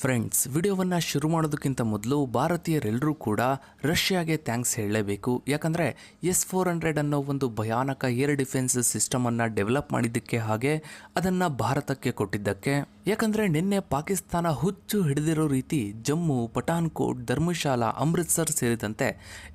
Friends ವಿಡಿಯೋವನ್ನು ಶುರು ಮಾಡೋದಕ್ಕಿಂತ ಮೊದಲು ಭಾರತೀಯರೆಲ್ಲರೂ ಕೂಡ ರಷ್ಯಾಗೆ ಥ್ಯಾಂಕ್ಸ್ ಹೇಳಲೇಬೇಕು. ಯಾಕಂದರೆ ಎಸ್ ಫೋರ್ ಹಂಡ್ರೆಡ್ ಅನ್ನೋ ಒಂದು ಭಯಾನಕ ಏರ್ ಡಿಫೆನ್ಸ್ ಸಿಸ್ಟಮನ್ನು ಡೆವಲಪ್ ಮಾಡಿದ್ದಕ್ಕೆ ಹಾಗೆ ಅದನ್ನು ಭಾರತಕ್ಕೆ ಕೊಟ್ಟಿದ್ದಕ್ಕೆ ಯಾಕಂದರೆ ನಿನ್ನೆ ಪಾಕಿಸ್ತಾನ ಹುಚ್ಚು ಹಿಡಿದಿರೋ ರೀತಿ ಜಮ್ಮು ಪಠಾನ್ಕೋಟ್ ಧರ್ಮಶಾಲಾ, ಅಮೃತ್ಸರ್ ಸೇರಿದಂತೆ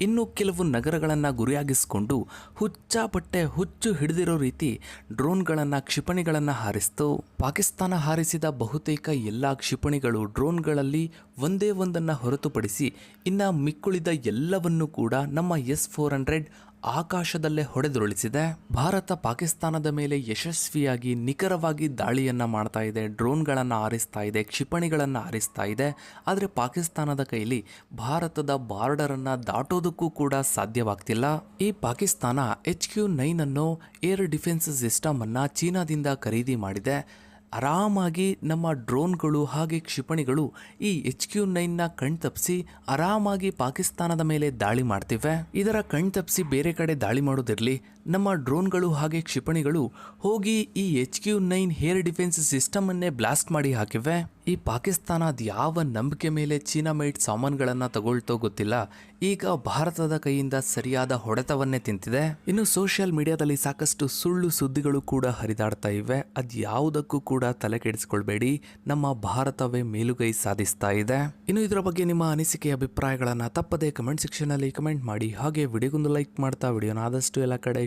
ಇನ್ನೂ ಕೆಲವು ನಗರಗಳನ್ನು ಗುರಿಯಾಗಿಸಿಕೊಂಡು ಹುಚ್ಚಾಪಟ್ಟೆ ಹುಚ್ಚು ಹಿಡಿದಿರೋ ರೀತಿ ಡ್ರೋನ್ಗಳನ್ನು, ಕ್ಷಿಪಣಿಗಳನ್ನು ಹಾರಿಸ್ತು. ಪಾಕಿಸ್ತಾನ ಹಾರಿಸಿದ ಬಹುತೇಕ ಎಲ್ಲ ಕ್ಷಿಪಣಿಗಳು ಡ್ರೋನ್ಗಳಲ್ಲಿ ಒಂದೇ ಒಂದನ್ನು ಹೊರತುಪಡಿಸಿ ಇನ್ನು ಮಿಕ್ಕುಳಿದ ಎಲ್ಲವನ್ನೂ ಕೂಡ ನಮ್ಮ ಎಸ್ ಫೋರ್ ಹಂಡ್ರೆಡ್ ಆಕಾಶದಲ್ಲೇ ಹೊಡೆದುರುಳಿಸಿದೆ. ಭಾರತ ಪಾಕಿಸ್ತಾನದ ಮೇಲೆ ಯಶಸ್ವಿಯಾಗಿ ನಿಖರವಾಗಿ ದಾಳಿಯನ್ನ ಮಾಡ್ತಾ ಇದೆ, ಡ್ರೋನ್ಗಳನ್ನು ಆರಿಸ್ತಾ ಇದೆ, ಕ್ಷಿಪಣಿಗಳನ್ನು ಆರಿಸ್ತಾ ಇದೆ. ಆದರೆ ಪಾಕಿಸ್ತಾನದ ಕೈಲಿ ಭಾರತದ ಬಾರ್ಡರನ್ನು ದಾಟೋದಕ್ಕೂ ಕೂಡ ಸಾಧ್ಯವಾಗ್ತಿಲ್ಲ. ಈ ಪಾಕಿಸ್ತಾನ ಎಚ್ ಕ್ಯೂ ನೈನ್ ಅನ್ನು ಏರ್ ಡಿಫೆನ್ಸ್ ಸಿಸ್ಟಮ್ ಅನ್ನು ಚೀನಾದಿಂದ ಖರೀದಿ ಮಾಡಿದೆ. ಆರಾಮಾಗಿ ನಮ್ಮ ಡ್ರೋನ್ಗಳು ಹಾಗೆ ಕ್ಷಿಪಣಿಗಳು ಈ ಎಚ್ ಕ್ಯೂ ನೈನ್ನ ಕಣ್ತಪ್ಪಿಸಿ ಆರಾಮಾಗಿ ಪಾಕಿಸ್ತಾನದ ಮೇಲೆ ದಾಳಿ ಮಾಡ್ತಿವೆ. ಇದರ ಕಣ್ತಪ್ಪಿಸಿ ಬೇರೆ ಕಡೆ ದಾಳಿ ಮಾಡೋದಿರಲಿ ನಮ್ಮ ಡ್ರೋನ್ಗಳು ಹಾಗೆ ಕ್ಷಿಪಣಿಗಳು ಹೋಗಿ ಈ H Q nine air defence ಸಿಸ್ಟಮನ್ನೇ blast ಮಾಡಿ ಹಾಕಿವೆ. ಈ ಪಾಕಿಸ್ತಾನ ಯಾವ ನಂಬಿಕೆ ಮೇಲೆ ಚೀನಾ ಮೇಡ್ ಸಾಮಾನುಗಳನ್ನ ತಗೊಳ್ತೋ ಗೊತ್ತಿಲ್ಲ. ಈಗ ಭಾರತದ ಕೈಯಿಂದ ಸರಿಯಾದ ಹೊಡೆತವನ್ನೇ ತಿಂತಿದೆ. ಇನ್ನು ಸೋಷಿಯಲ್ ಮೀಡಿಯಾದಲ್ಲಿ ಸಾಕಷ್ಟು ಸುಳ್ಳು ಸುದ್ದಿಗಳು ಕೂಡ ಹರಿದಾಡ್ತಾ ಇವೆ. ಅದ್ ಯಾವುದಕ್ಕೂ ಕೂಡ ತಲೆ ಕೆಡಿಸ್ಕೊಳ್ಬೇಡಿ. ನಮ್ಮ ಭಾರತವೇ ಮೇಲುಗೈ ಸಾಧಿಸ್ತಾ ಇದೆ. ಇನ್ನು ಇದರ ಬಗ್ಗೆ ನಿಮ್ಮ ಅನಿಸಿಕೆ, ಅಭಿಪ್ರಾಯಗಳನ್ನು ತಪ್ಪದೆ ಕಮೆಂಟ್ ಸೆಕ್ಷನ್ ಅಲ್ಲಿ ಕಮೆಂಟ್ ಮಾಡಿ. ಹಾಗೆ ವಿಡಿಯೋಗೊಂದು ಲೈಕ್ ಮಾಡ್ತಾ ವಿಡಿಯೋನ ಆದಷ್ಟು ಎಲ್ಲ ಕಡೆ